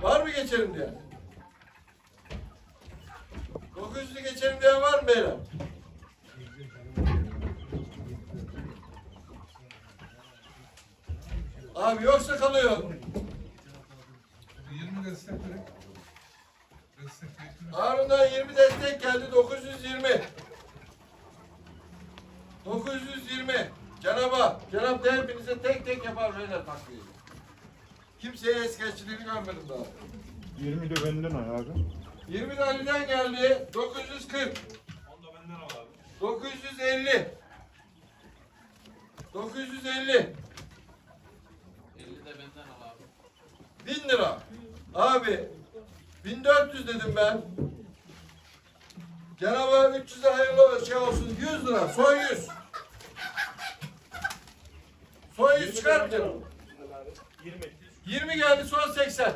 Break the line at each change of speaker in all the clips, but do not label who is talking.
Var mı geçelim diye? 900'ü geçelim diye var mı beyler? Abi yoksa kalıyor.
20 destek verin. Destek verin.
Harun'dan 20 destek geldi 920. 920. Cenaba, Cenab da hepinize tek tek yapar beyler takviyeyi. Kimseye es geçtiğini görmedim daha.
20 de benden al abi.
20 de Ali'den geldi 940. 950. 950.
50 de benden al abi.
1000 lira. Abi 1400 dedim ben. Cenab-ı 300 'e hayırlı şey olsun 100 lira son 100. Son 100 çıkar mı canım? 20 geldi son 80.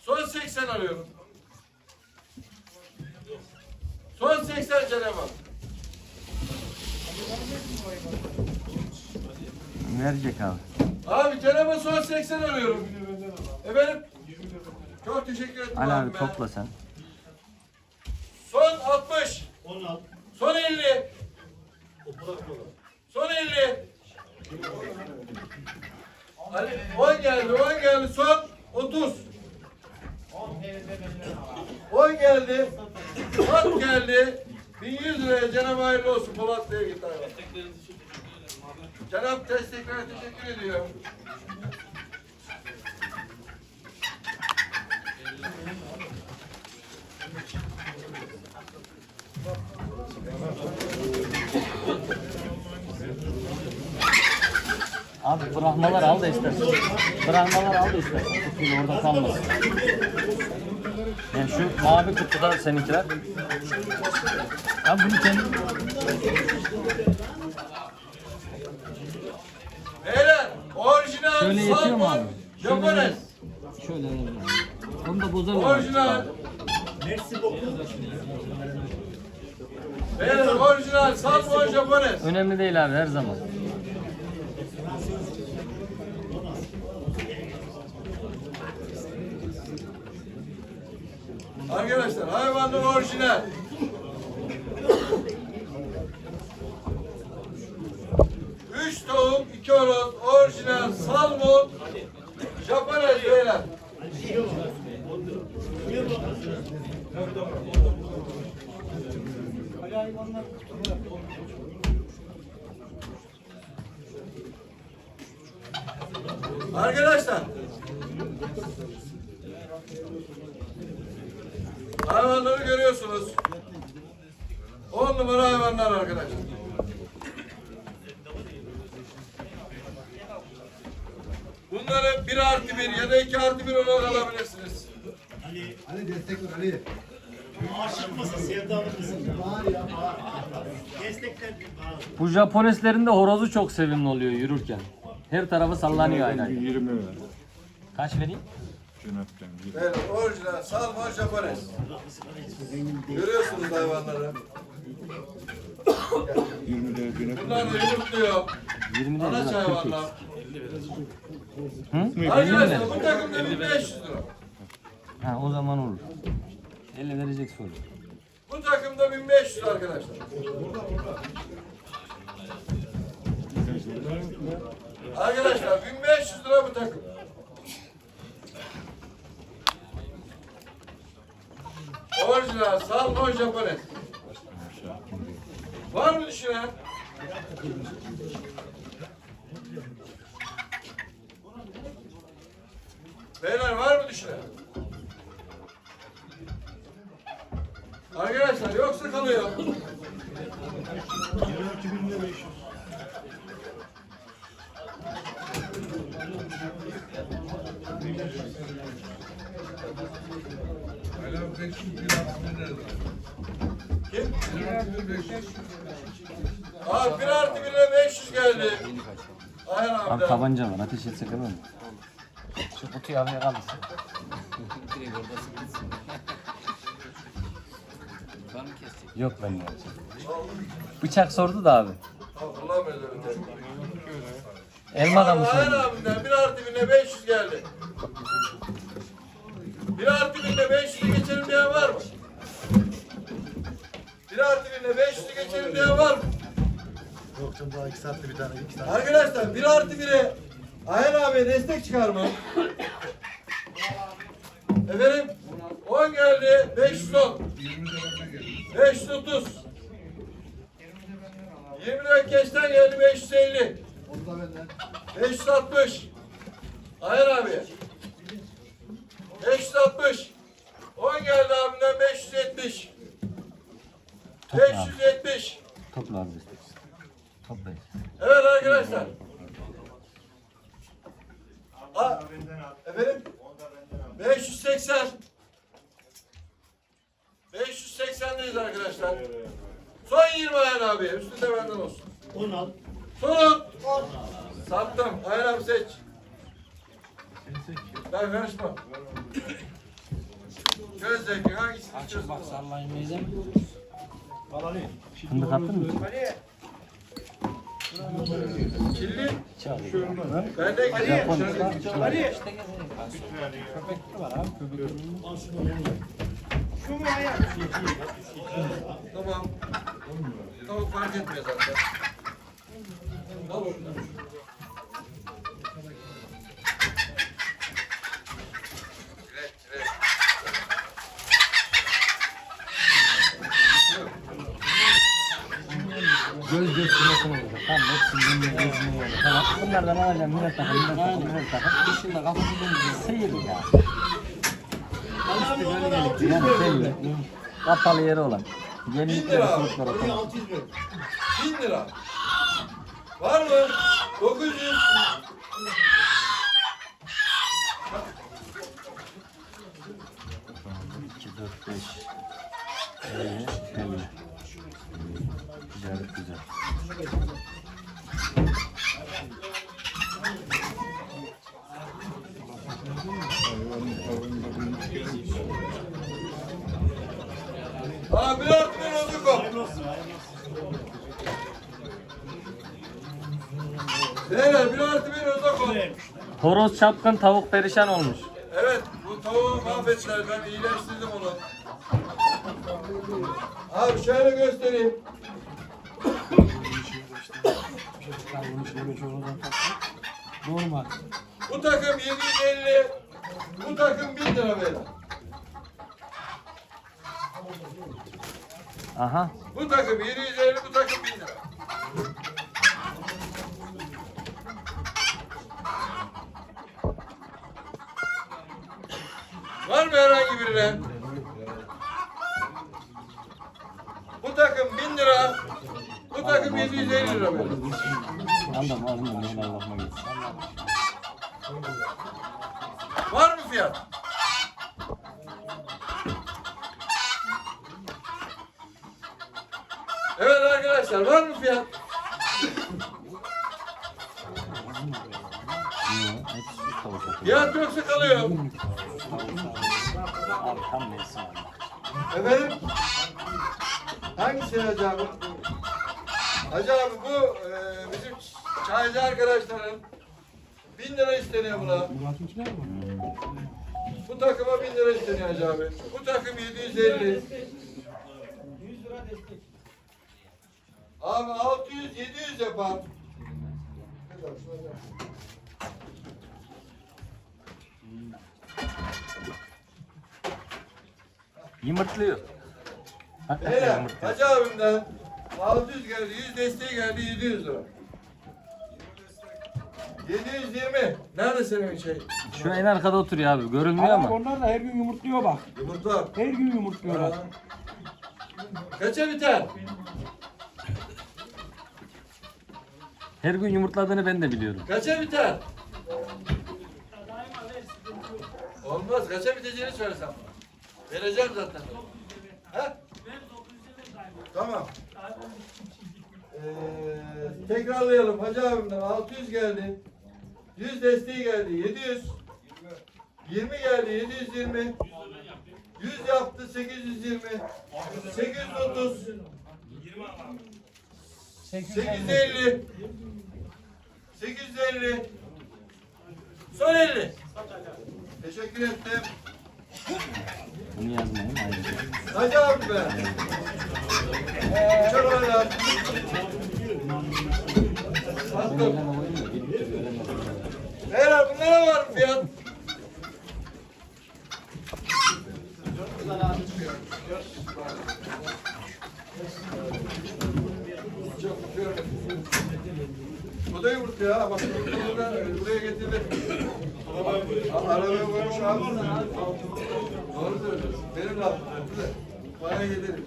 Son 80 alıyorum. Son 80 Cenab-ı Hak.
Verecek abi.
Abi Cenab-ı Hak son 80 alıyorum. Efendim? Çok teşekkür ederim.
Ali abi
be.
topla sen.
Son 60. Son 50. Son 50. Ali 10 geldi, 10 geldi. Son 30. 10 geldi. 10 geldi. 1100 liraya Cenab-ı hayırlı olsun Polat Bey'e git hayvan.
Destekleriniz için teşekkür ederim abi.
Cenab desteklere teşekkür ediyor.
Abi bırakmalar al da istersen. Bırakmalar al da istersen. Kutuyu orada kalmasın. Yani şu mavi kutuda seninkiler. Abi bunu kendi...
Beyler orijinal
Şöyle yetiyor mu abi? Şöyle
Japones.
Şöyle verelim. Onu da bozarlar.
Orijinal. Beyler orijinal salmon Japones.
Önemli değil abi her zaman.
Arkadaşlar hayvanın orijinal. Üç tohum, iki horoz, orijinal salmon, Japones beyler. Arkadaşlar Hayvanları görüyorsunuz. 10 numara hayvanlar arkadaşlar. Bunları 1 artı 1 ya da 2 artı 1 olarak alabilirsiniz.
Ali destek ver Ali.
Aşık mısın, sevdalı mısın? Destekler bir.
Bu Japoneslerin de horozu çok sevimli oluyor yürürken. Her tarafı sallanıyor aynen.
20 ver.
Kaç vereyim?
Cenap'tan 20.
Evet, orijinal salmon japones. Görüyorsunuz hayvanları.
20 de Cenap.
Bunlar da yumurtluyor.
20 değil
Anaç
mi? 40
hayvanlar.
Hı? 50 mi?
Arkadaşlar bu takımda 1500 lira.
Ha o zaman olur. 50 verecek soru.
Bu takımda 1500 lira arkadaşlar. Arkadaşlar 1500 lira bu takım. Orijinal salmon japones. Var mı düşünen? Beyler var mı düşünen? Arkadaşlar yoksa kalıyor.
Hala 500 bir altını nerede?
Kim?
Bir altını 500.
Abi bir artı birine 500 geldi. Ayhan
Abi
abi.
tabanca var ateş etsek olur mu? Şu kutuyu havaya kaldırsın.
Direkt orada sıkıntısın. Var mı kesecek?
Yok ben yapacağım. Bıçak sordu da abi.
Öyle tek.
Elma da mı
Ayhan
söylüyor?
abimden bir artı birine 500 geldi. Bir artı birine 500'ü geçelim diyen var mı? Bir artı birine 500'ü geçelim diyen var mı?
Yok canım daha iki saatte bir tane iki saat.
Arkadaşlar bir artı bire Ayhan abiye destek çıkar mı? Efendim 10 geldi 510 530 20 lira keşten geldi 550
Onu da benden.
560 Ayhan abi 560 10 geldi abimden 570 570
Topla abi destek. Toplayın.
Evet arkadaşlar. A, efendim? 580. 580'deyiz arkadaşlar. Son 20 Ayhan abi. Üstünde benden olsun.
10
Son. Sattım. Ayhan abi seç. Ben karışmam. Göz zevki hangisini istiyorsun?
Bak sallayın meyze mi?
Fındık attın mı?
Kirli. Ben de
Ali.
İşte gezelim.
Al şunu onu. Şu mu ayak?
Tamam. Tavuk fark etmiyor zaten. Al çilek.
Göz göz kırmasını olacak. Tamam hepsini göz gözünü olacak. Tamam. Bunlardan alacağım. Millet takım, millet takım, millet takım.
Dışında kafası dönüyor.
Seyir ya. Yani belli. Kapalı yeri olan. Gemlikler,
lira.
suluklar
Oraya
otomatik.
600 ver.
1000 lira. Var mı? 900.
İki, dört, beş. Elli, elli. Güzel, güzel.
Hayvanın tavuğunda bulmuş gelmiş.
Aa bir artı bir olduk o. Beyler bir artı
Horoz çapkın, tavuk perişan olmuş.
Evet bu tavuğu mahvettiler. Ben iyileştirdim onu. Abi şöyle göstereyim.
Normal.
Bu takım 750. Bu takım 1000 lira beyler.
Aha.
Bu takım 750, bu takım 1000 lira. Var mı herhangi birine? Bu takım 1000 lira. Bu takım 750 lira böyle.
Aldım, aldım. Ben Allah'ıma gitsin.
Var mı fiyat? Evet arkadaşlar var mı fiyat? Fiyat yoksa kalıyor.
Tam mevsim abi.
Efendim? Hangisi Hacı abi? Hacı abi bu e, bizim çaycı arkadaşların bin lira isteniyor buna. Bu takıma bin lira isteniyor Hacı abi. Bu takım 750. Abi 600 700 yapar.
Yumurtluyor. Hakikaten
Beyler. Hacı abimden 600 geldi, 100 desteği geldi 700 lira. 720. Nerede senin şey?
Şu en arkada oturuyor abi. Görünmüyor
Ama
ama.
onlar da her gün yumurtluyor bak.
Yumurta.
Her gün yumurtluyorlar.
Kaça biter?
Her gün yumurtladığını ben de biliyorum.
Kaça biter? Olmaz. Kaça biteceğini söylesem. Vereceğim zaten. Ha? Tamam. Ee, tekrarlayalım. Hacı abimden 600 geldi. 100 desteği geldi. 700. 20 geldi. 720. 100 yaptı. 820. 830. 850. 850. Son 50. Teşekkür ettim.
Bunu yazmayın ayrıca.
Hacı abi be. Çok öyle. Sattım. Beyler bunlara var fiyat? Çok öpüyorum. Bu da yumurta ya. Bak bunu da buraya getirdim. Ama arabaya koymuş abi. Doğru söylüyorsun. Benim lafım. Bana gelirim.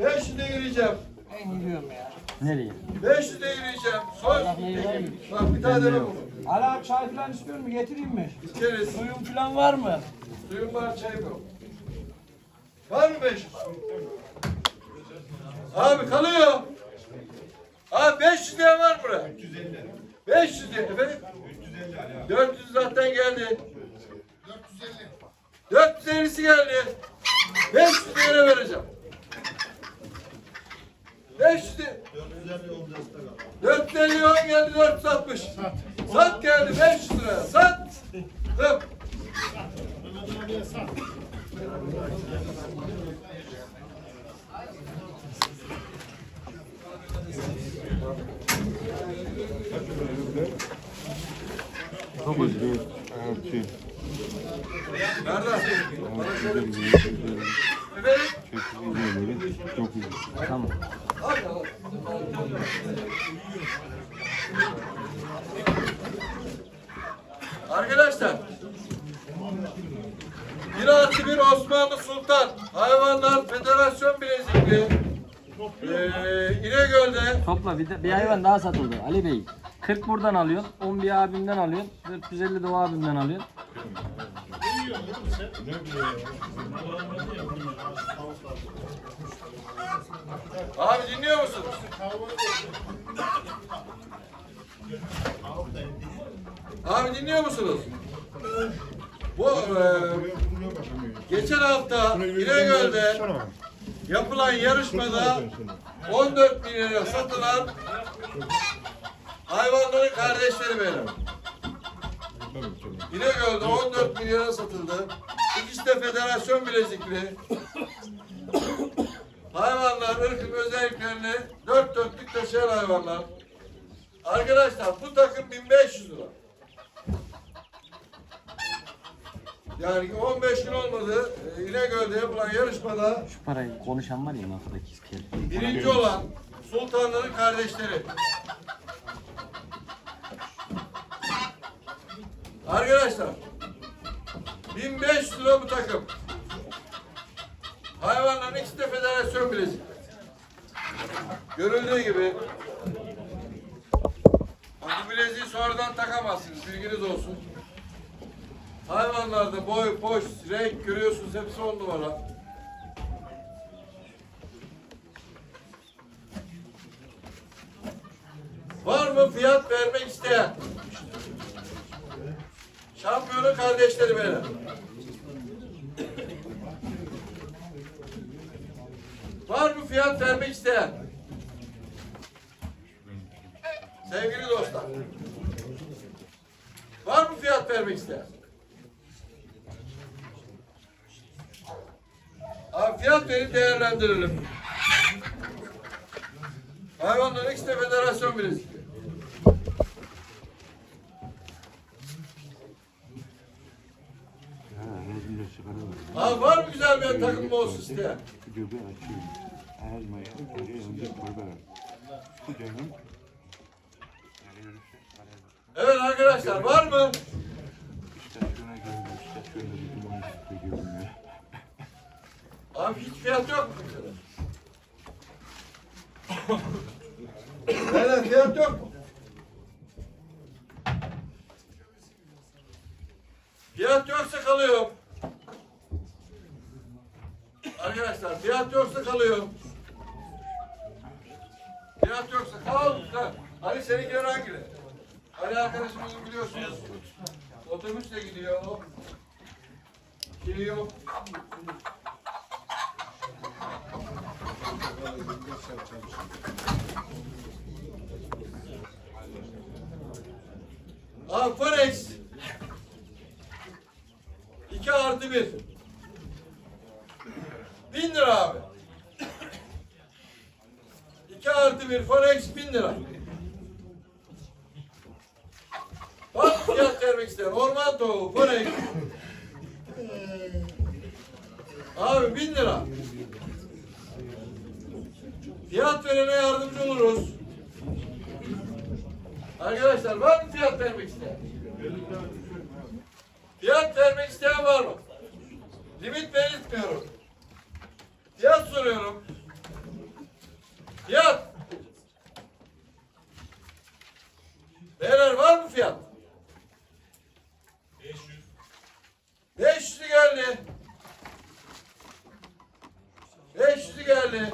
500'e gireceğim.
Ben gidiyorum ya.
Nereye?
500'e gireceğim. Son.
Allah neyi var mı?
Bak bir tane de bu.
Hala çay falan istiyor mu? Getireyim mi?
İçeriz.
Suyun falan var mı?
Suyun var, çayım yok. Var mı 500? Abi kalıyor. Abi 500 lira var mı buraya? 350. 500 lira efendim? 350 400 zaten geldi. 450. 450'si geldi. 500 lira vereceğim. 500 lira. 450 on geldi 460. Sat geldi 500 liraya. Sat. Tıp.
Dokuz. Dört, altı,
Nerede? Bana söyle.
yedi, yedi,
Efendim?
sekiz, yedi, dokuz.
Tamam.
Hadi al. Arkadaşlar 1 artı 1 Osmanlı Sultan Hayvanlar Federasyon Bilezikli ee, İnegöl'de
Topla bir, de, bir hayvan daha satıldı Ali Bey. 40 buradan alıyorsun, 10 bir abimden alıyorsun, 450 de o abimden alıyorsun.
Abi dinliyor musunuz? Abi dinliyor musunuz? Bu e, geçen hafta İnegöl'de yapılan yarışmada 14 milyona satılan hayvanların kardeşleri benim. İnegöl'de 14 milyona satıldı. İkisi de federasyon bilezikli. Hayvanlar ırkın özelliklerini dört dörtlük taşıyan hayvanlar. Arkadaşlar bu takım 1500 lira. Yani 15 gün olmadı. e, İnegöl'de yapılan yarışmada
Şu parayı konuşan var ya iskele.
birinci olan sultanların kardeşleri. Arkadaşlar 1500 lira bu takım. Hayvanların ikisi de federasyon bilezik. Görüldüğü gibi bu bileziği sonradan takamazsınız. Bilginiz olsun. Hayvanlarda boy, poş, renk görüyorsunuz hepsi on numara. Var mı fiyat vermek isteyen? Şampiyonun kardeşleri benim. Var mı fiyat vermek isteyen? Sevgili dostlar. Var mı fiyat vermek isteyen? Abi fiyat verin değerlendirelim. Hayvanların ikisi de federasyon birisi.
Ha, rezil çıkarıyor.
Abi var mı Evet arkadaşlar var mı?
İstasyona geldi, istasyonda bir.
Abi hiç fiyat yok mu? Evet fiyat yok mu? Fiyat yoksa kalıyor. Fiyat yoksa kalıyor. Fiyat yoksa kal. kal. Ali seninkiler hangileri? Ali arkadaşımızın biliyorsunuz. Otobüsle gidiyor o. Geliyor. Abi Forex 2 artı 1 1000 lira abi. 2 artı 1 Forex 1000 lira. Bak fiyat vermek isteyen orman tavuğu Forex. Abi 1000 lira. Fiyat verene yardımcı oluruz. Arkadaşlar var mı fiyat vermek isteyen? Fiyat vermek isteyen var mı? Limit belirtmiyorum. Fiyat soruyorum. Fiyat. Beyler var mı fiyat? 500. 500 geldi. 500 geldi.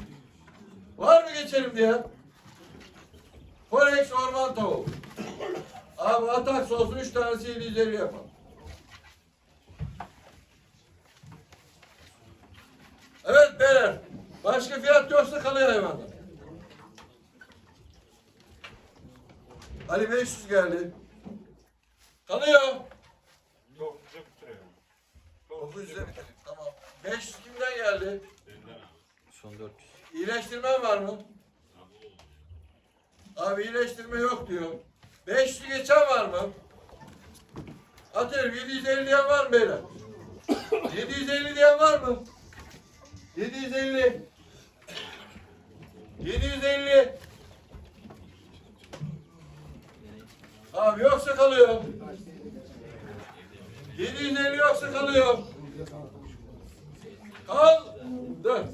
Var mı geçelim diye? Forex orman tavuğu. Abi atak olsun 3 tanesi 750 yapalım. Beyler. Başka fiyat yoksa kalıyor hayvanlar. Ali 500 geldi. Kalıyor. Yok, 900'e bitirelim. Tamam. 500 kimden geldi?
Son 400.
İyileştirmen var mı? Abi iyileştirme yok diyor. 500 geçen var mı? Atıyorum 750 diyen var mı beyler? 750 diyen var mı? 750 750 Abi yoksa kalıyor. 750 yoksa kalıyor. Kal. Dön.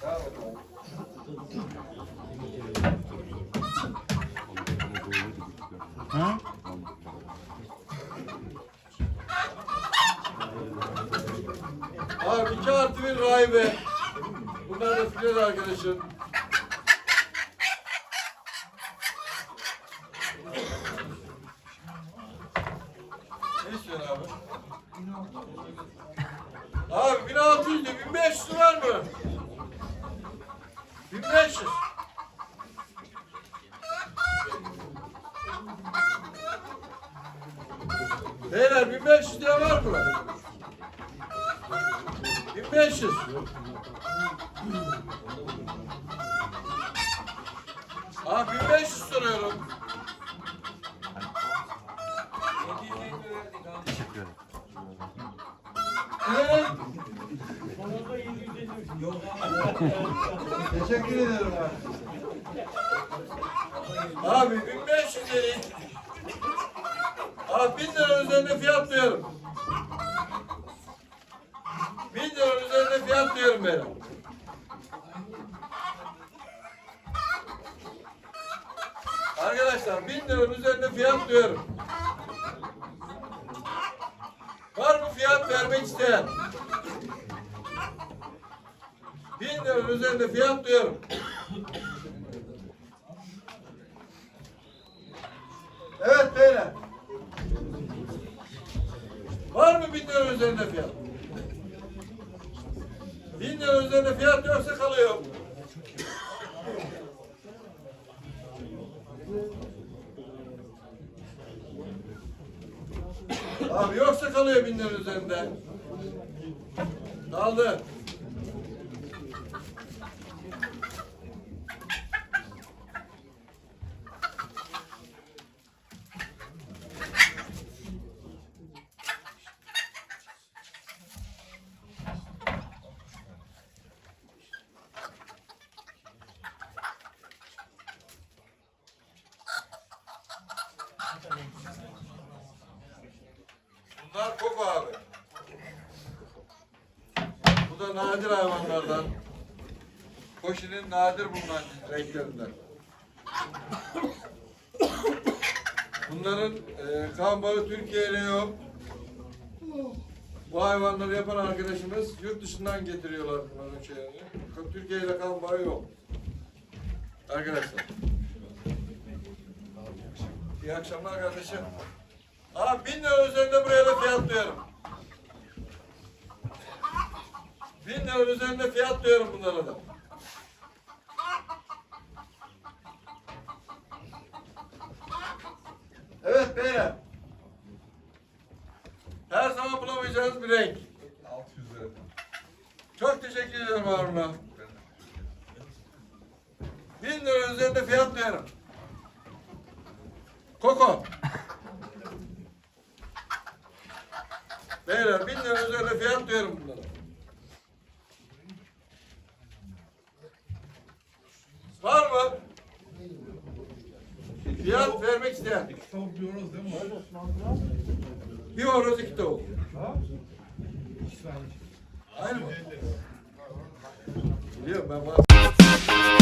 Abi iki artı bir rahibe. Bunlar da Filiz arkadaşım. Ne istiyorsun abi? Abi 1600 de 1500 var mı? 1500. Beyler 1500 diye var mı? 1500. Abi 1500 soruyorum.
Teşekkür ederim.
Evet. Teşekkür ederim abi. Abi 1500 dedik. Abi 1000 lira üzerinde fiyat diyorum. 1000 lira üzerinde fiyat diyorum benim. Arkadaşlar 1000 liranın üzerinde fiyat diyorum. Var mı fiyat vermek isteyen? 1000 liranın üzerinde fiyat diyorum. Evet beyler. Var mı 1000 liranın üzerinde fiyat? 1000 liranın üzerinde fiyat yoksa kalıyor. Abi yoksa kalıyor bin lira üzerinde. Kaldı. Bunlar kop abi. Bu nadir hayvanlardan. Koşinin nadir bulunan renklerinden. Bunların e, kan bağı Türkiye ile yok. Bu hayvanları yapan arkadaşımız yurt dışından getiriyorlar bunların şeylerini. Türkiye kan bağı yok. Arkadaşlar. İyi akşamlar kardeşim. Abi bin lira üzerinde buraya da fiyat diyorum. Bin lira üzerinde fiyat diyorum bunlara da. Evet beyler. Her zaman bulamayacağınız bir renk.
600 lira.
Çok teşekkür ederim Harun'a. Bin lira üzerinde fiyat diyorum. Koko. Beyler bin lira üzerinde fiyat diyorum bunlara. Var mı? Fiyat vermek isteyen.
Tavuk diyoruz değil mi?
Bir horoz iki tavuk.
İki.
Aynı mı? Biliyorum ben var.